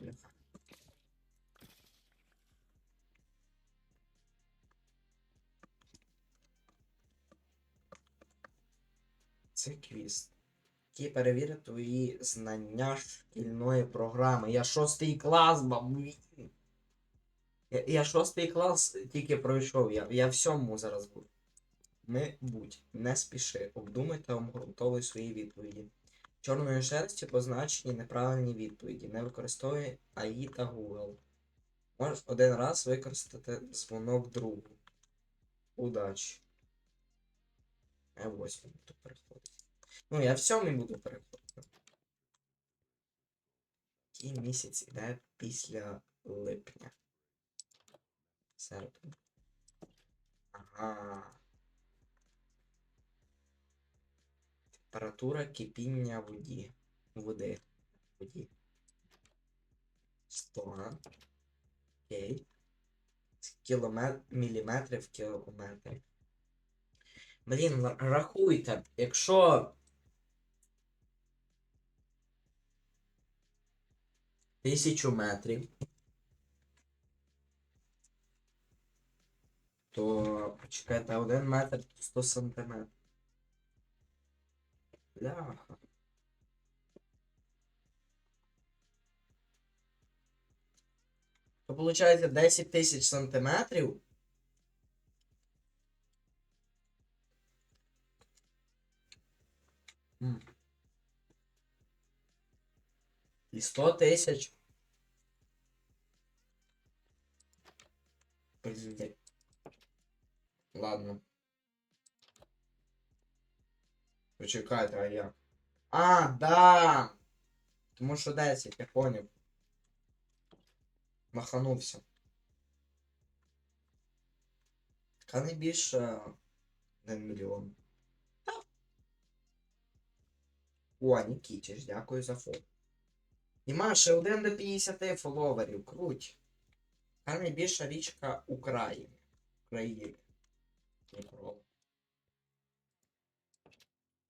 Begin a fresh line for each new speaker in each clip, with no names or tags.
Бляха. Це квіз. Який перевірить твої знання шкільної програми. Я шостий клас, бабусь. Я, я шостий клас тільки пройшов. Я, я в сьомому зараз буду. Ми будь, не спіши, обдумай та обґрунтовуй свої відповіді. Чорною шерстю позначені неправильні відповіді. Не використовуй АІ та Google. Можеш один раз використати дзвонок другу. Удачі. Я в восьмий буду переходити. Ну, я в сьомий буду переходити. Який місяць іде після липня? Серпень. Ага. Температура кипіння воді. Води. Воді. 100. Окей. Кілометр... Міліметрів кілометрів. Блін, рахуйте, якщо. Тисячу метрів. То почекайте, один метр то 100 сантиметрів. Бляха. То виходить 10 тисяч сантиметрів. І 100 тисяч. Ладно. Почекайте, а як? А, да! Тому що 10, я поняв. Маханувся. Така не більше 1 мільйон. О, Нікітіч, дякую за фото. Нема ще один до 50 фоловерів. Круть. Яка найбільша річка України. України. Дніпро.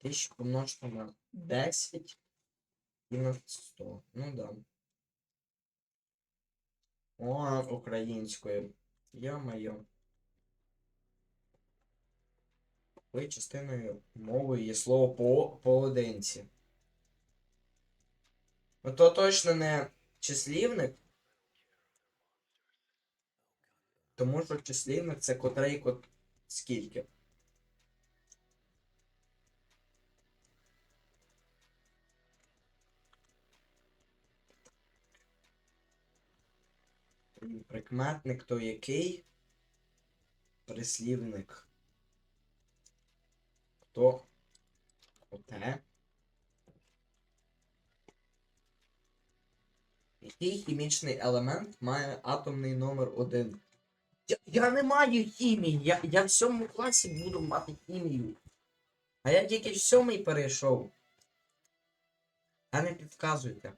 Тисячу помножити на 10 і на 100. Ну да. О, українською. Йо-моє. Ви частиною мови є слово по поодинці. Ото точно не числівник. Тому що числівник це котрий кот скільки. Прикметник то який? Прислівник. Хто? Оте. Який хімічний елемент має атомний номер 1? Я, я не маю хімії. Я, я в сьомому класі буду мати хімію. А я тільки в сьомий перейшов. А не підказуйте.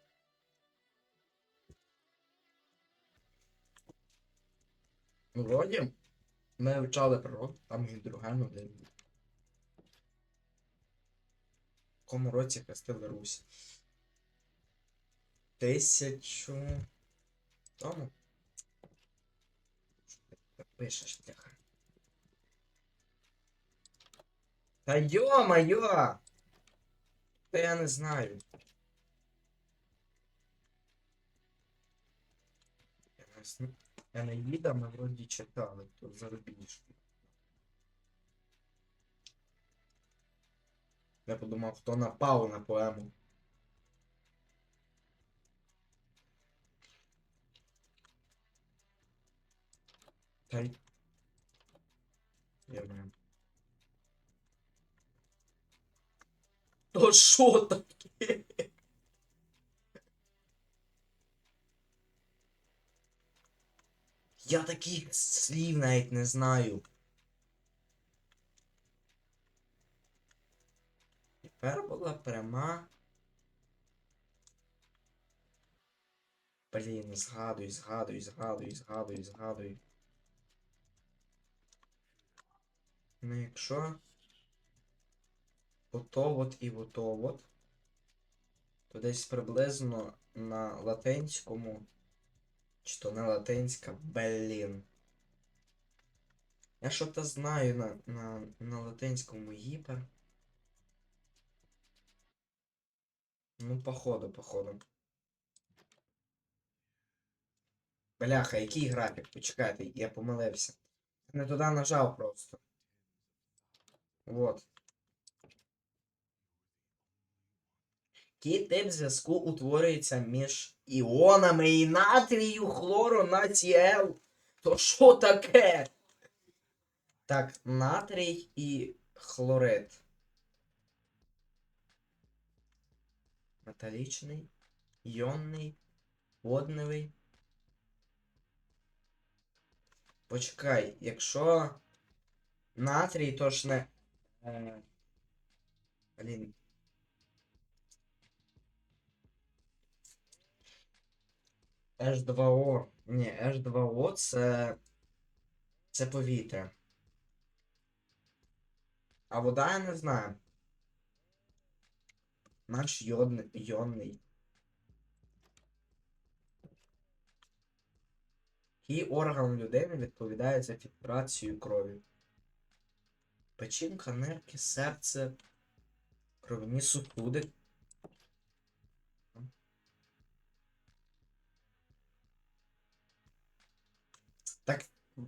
Вроді, ми вивчали природу, там гідроген один. був. В якому році хрестили Русь? Тисячу. Тому? Пишеш, бляха? Та йо-моє! Та я не знаю. Я не знаю. Я не їда, ми вроді читали, то зарубіжки. Я подумав, хто напав на поему. Та й... Я знаю. То що таке? Я таких слів навіть не знаю. Тепер була пряма. Блін, згадуй, згадуй, згадуй, згадуй, згадуй. Ну якщо ото от і ото от, то десь приблизно на латинському. Чи то не блін. Я що-то знаю на, на, на латинському гіпер. Ну, походу, походу. Бляха, який графік? Почекайте, я помилився. Не туди нажав просто. Вот. Який тип зв'язку утворюється між іонами і натрію, хлору, націел. То що таке? Так, натрій і хлорид. Металічний, іонний, водневий. Почекай, якщо натрій, то ж не. Е, блін. H2O. Ні, H2O це. Це повітря. А вода я не знаю. Наш йодний, йонний. Який орган людини відповідає за фільтрацію крові? Печінка, нирки, серце, кровні сусуди.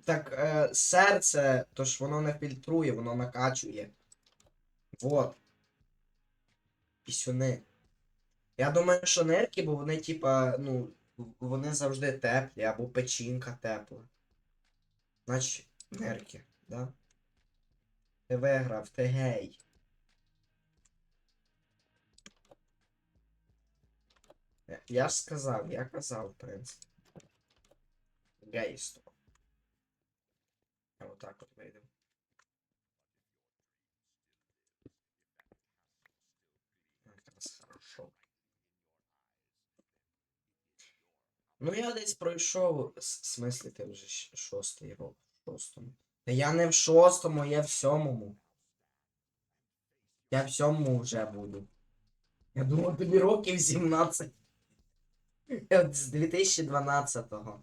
Так, е, серце, то ж воно не фільтрує, воно накачує. Вот. Пісюни. Я думаю, що нирки, бо вони, типа, ну, вони завжди теплі, або печінка тепла. Значить, нирки, да? Ти виграв, ти гей. Я- ж сказав, я казав, в принципі. Гейство. Я отак от хорошо. Ну, я десь пройшов, в смислі, ти вже шостий рок, в шостому. Та я не в шостому, я в сьомому. Я в сьомому вже буду. Я думав, тобі років 17. Я з 2012-го.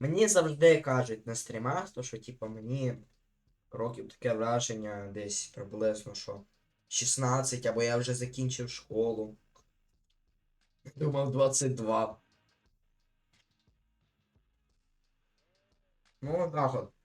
Мені завжди кажуть на стрімах, то що, типу, мені років таке враження десь приблизно, що 16, або я вже закінчив школу. Думав 22. Ну, так от.